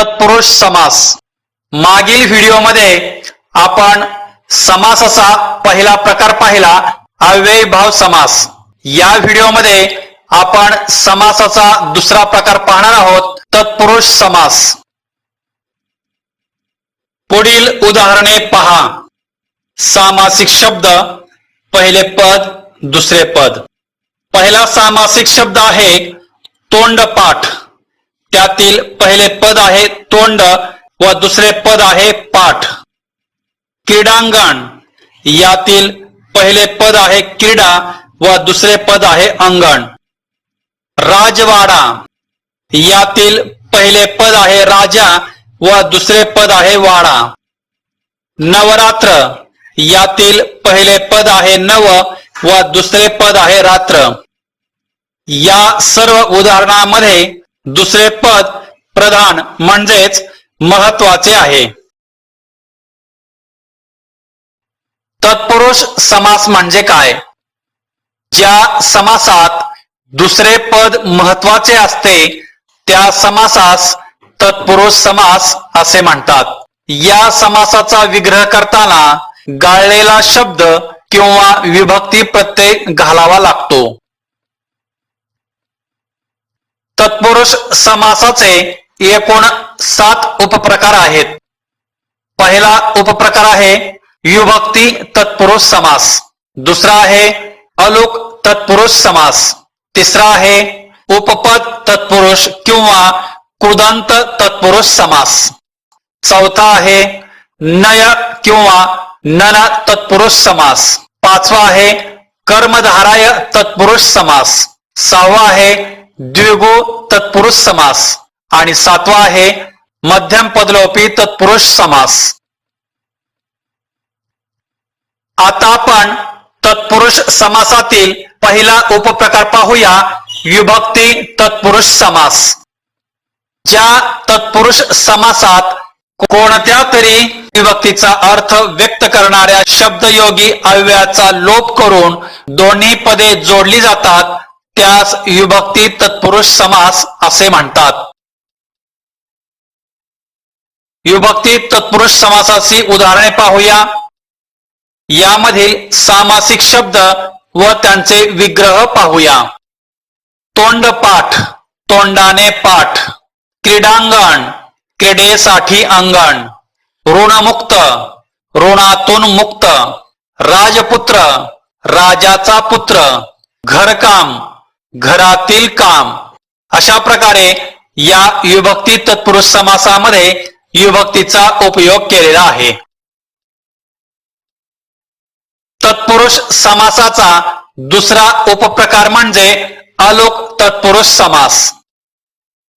तत्पुरुष समास. मागील व्हिडिओमध्ये आपण समासाचा पहिला प्रकार पाहिला अव्ययीभाव समास. या व्हिडिओमध्ये आपण समासाचा दुसरा प्रकार पाहणार आहोत तत्पुरुष समास. पुढील उदाहरणे पहा. सामासिक शब्द पहिले पद दुसरे पद. पहिला सामासिक शब्द आहे तोंडपाठ. त्यातील पहिले पद आहे तोंड व दुसरे पद आहे पाठ. क्रीडांगण. यातील पहिले पद आहे क्रीडा व दुसरे पद आहे अंगण. राजवाडा. यातील पहिले पद आहे राजा व दुसरे पद आहे वाडा. नवरात्र. यातील पहिले पद आहे नव व दुसरे पद आहे रात्र. या सर्व उदाहरणामध्ये दुसरे पद प्रधान म्हणजेच महत्त्वाचे आहे. तत्पुरुष समास म्हणजे काय? ज्या समासात दुसरे पद महत्त्वाचे असते त्या समासास तत्पुरुष समास असे म्हणतात. या समासाचा विग्रह करताना गाळलेला शब्द किंवा विभक्ती प्रत्यय घालावा लागतो. तत्पुरुष समासाचे एकूण सात उपप्रकार आहेत. पहिला उपप्रकार आहे युभक्ती तत्पुरुष समास. दुसरा आहे अलोक तत्पुरुष समास. तिसरा आहे उपपद तत्पुरुष किंवा कृदंत तत्पुरुष समास. चौथा आहे नय किंवा नन तत्पुरुष समास. पाचवा आहे कर्मधाराय तत्पुरुष समास. सहावा आहे द्विगु तत्पुरुष समास आणि सातवा आहे मध्यम पदलोपी तत्पुरुष समास. आता आपण तत्पुरुष समासातील पहिला उपप्रकार पाहूया विभक्ती तत्पुरुष समास. ज्या तत्पुरुष समासात कोणत्या तरी विभक्तीचा अर्थ व्यक्त करणाऱ्या शब्दयोगी अव्ययाचा लोप करून दोन्ही पदे जोडली जातात त्यास विभक्ती तत्पुरुष समास असे म्हणतात. विभक्ती तत्पुरुष समासाची उदाहरणे पाहूया. यामधील सामासिक शब्द व त्यांचे विग्रह पाहूया. तोंडपाठ तोंडाने पाठ क्रीडांगण क्रीडेसाठी अंगण ऋणमुक्त ऋणातून मुक्त राजपुत्र राजाचा पुत्र घरकाम घरातील काम. अशा प्रकारे या विभक्ती तत्पुरुष समासामध्ये विभक्तीचा उपयोग केलेला आहे. तत्पुरुष समासाचा दुसरा उपप्रकार म्हणजे अलोक तत्पुरुष समास.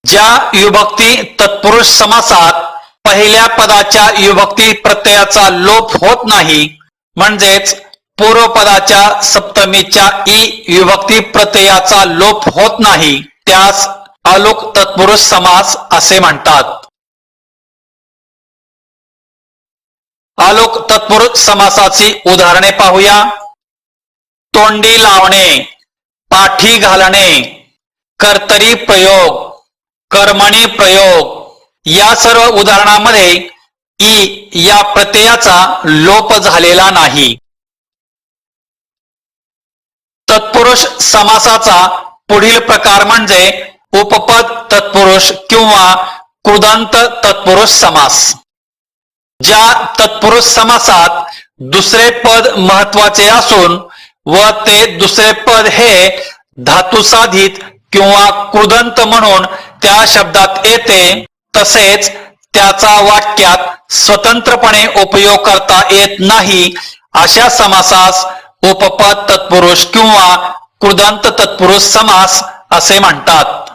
ज्या विभक्ती तत्पुरुष समासात पहिल्या पदाच्या विभक्ती प्रत्ययाचा लोप होत नाही म्हणजेच पूर्वपदाच्या सप्तमीच्या ई विभक्ती प्रत्ययाचा लोप होत नाही त्यास अलोक तत्पुरुष समास असे म्हणतात. आलोक तत्पुरुष समासाची उदाहरणे पाहूया. तोंडी लावणे पाठी घालणे कर्तरी प्रयोग कर्मणी प्रयोग या सर्व उदाहरणामध्ये ई या प्रत्ययाचा लोप झालेला नाही. तत्पुरुष समासाचा पुढील प्रकार म्हणजे उपपद तत्पुरुष किंवा कृदंत तत्पुरुष समास. ज्या तत्पुरुष समासात दुसरे पद महत्त्वाचे असून व ते दुसरे पद हे धातुसाधित किंवा कृदंत म्हणून त्या शब्दात येते तसेच त्याचा वाक्यात स्वतंत्रपणे उपयोग करता येत नाही अशा समासास उपपद तत्पुरुष किंवा कृदंत तत्पुरुष समास असे म्हणतात.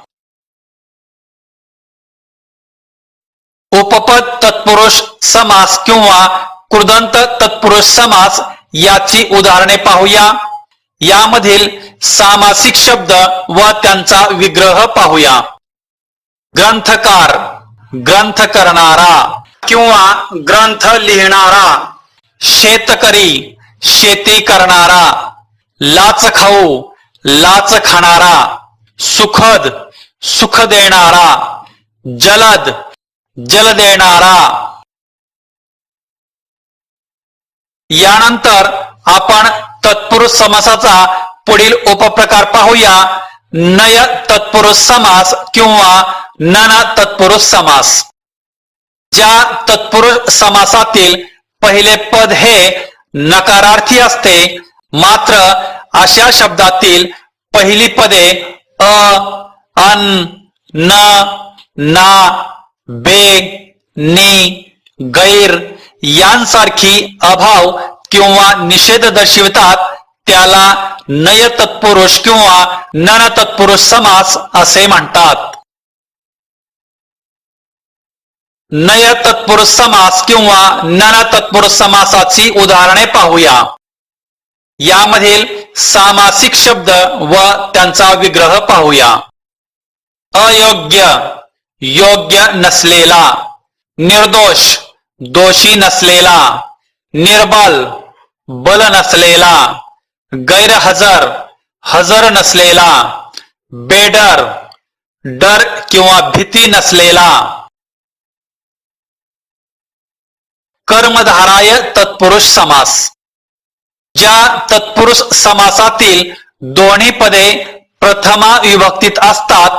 उपपद तत्पुरुष समास किंवा कृदंत तत्पुरुष समास याची उदाहरणे पाहूया. यामधील सामासिक शब्द व त्यांचा विग्रह पाहूया. ग्रंथकार ग्रंथ करणारा किंवा ग्रंथ लिहिणारा शेतकरी शेती करणारा लाच खाऊ लाच खाणारा सुखद सुख देणारा जलद जल देणारा. यानंतर आपण तत्पुरुष समासाचा पुढील उपप्रकार पाहूया. नय तत्पुरुष समास किंवा नन तत्पुरुष समास. ज्या तत्पुरुष समासातील पहिले पद हे नकारार्थी असते. मात्र अशा शब्दातील पहिली पदे अ अन न ना बे नि गैर यांसारखी अभाव किंवा निषेध दर्शवितात त्याला नय तत्पुरुष किंवा नन तत्पुरुष समास असे म्हणतात. नय तत्पुरुष समास किंवा नन तत्पुरुष समासाची उदाहरणे पाहूया. यामधील सामासिक शब्द व त्यांचा विग्रह पाहूया. अयोग्य योग्य नसलेला निर्दोष दोषी नसलेला निर्बल बल नसलेला गैरहजर हजर नसलेला बेडर डर किंवा भीती नसलेला कर्मधाराय तत्पुरुष समास. ज्या तत्पुरुष समासातील दोन्ही पदे प्रथमा विभक्तीत असतात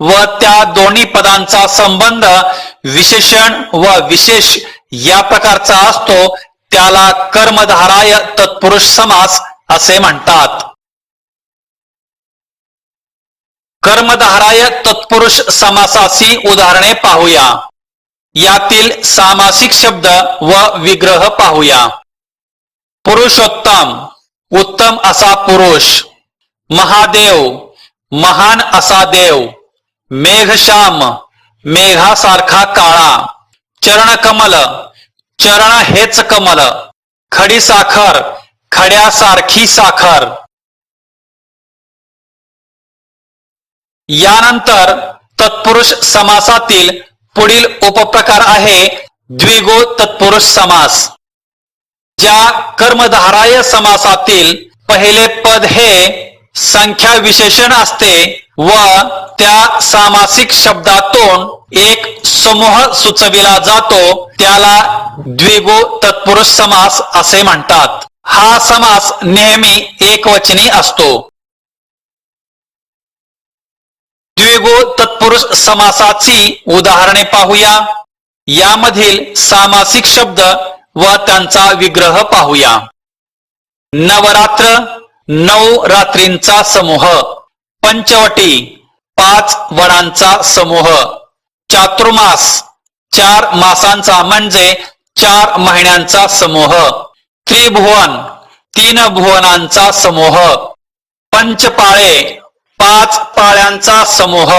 व त्या दोन्ही पदांचा संबंध विशेषण व विशेष या प्रकारचा असतो त्याला कर्मधाराय तत्पुरुष समास असे म्हणतात. कर्मधाराय तत्पुरुष समासाची उदाहरणे पाहूया. यातील सामासिक शब्द व विग्रह पाहूया. पुरुषोत्तम उत्तम असा पुरुष महादेव महान असा देव मेघश्याम मेघासारखा काळा चरणकमल चरण हेच कमल खडी साखर खड्यासारखी साखर. यानंतर तत्पुरुष समासातील पुढील उपप्रकार आहे द्विगो तत्पुरुष समास. ज्या कर्मधाराय समासातील पहिले पद हे संख्या विशेषण असते व त्या सामासिक शब्दातून एक समूह सुचविला जातो त्याला द्विगो तत्पुरुष समास असे म्हणतात. हा समास नेहमी एकवचनी असतो. द्विगो तत्पुरुष समासाची उदाहरणे पाहूया. यामधील सामासिक शब्द व त्यांचा विग्रह पाहूया. नवरात्र नऊ रात्रींचा समूह. पंचवटी पाच वडांचा समूह. चातुर्मास चार मासांचा म्हणजे चार महिन्यांचा समूह. त्रिभुवन तीन भुवनांचा समूह. पंचपाळे पाच पाळ्यांचा समूह.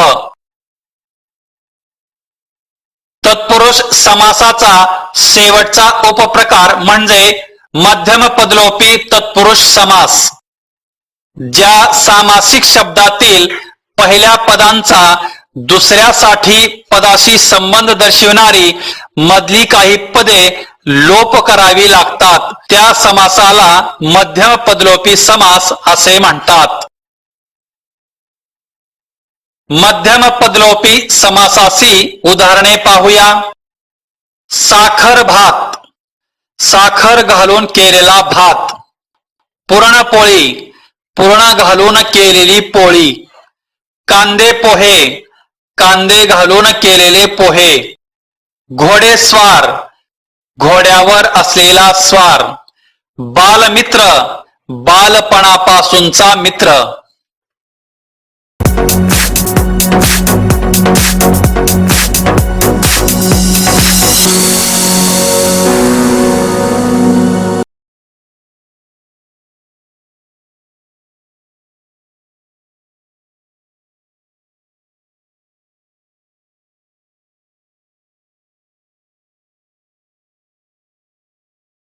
तत्पुरुष समासाचा शेवटचा उपप्रकार म्हणजे मध्यम पदलोपी तत्पुरुष समास. ज्या सामासिक शब्दातील पहिल्या पदांचा दुसऱ्यासाठी पदाशी संबंध दर्शविणारी मधली काही पदे लोप करावी लागतात. त्या समासाला मध्यम पदलोपी समास असे म्हणतात. मध्यम पदलोपी समासासी उदाहरणे पाहूया. साखर भात. साखर घालून केलेला भात. पुरणपोळी पूर्ण घालून केलेली पोळी. कांदे पोहे. कांदे घालून केलेले पोहे. घोडेस्वार घोड्यावर असलेला स्वार. बालमित्र. बालपणापासूनचा मित्र.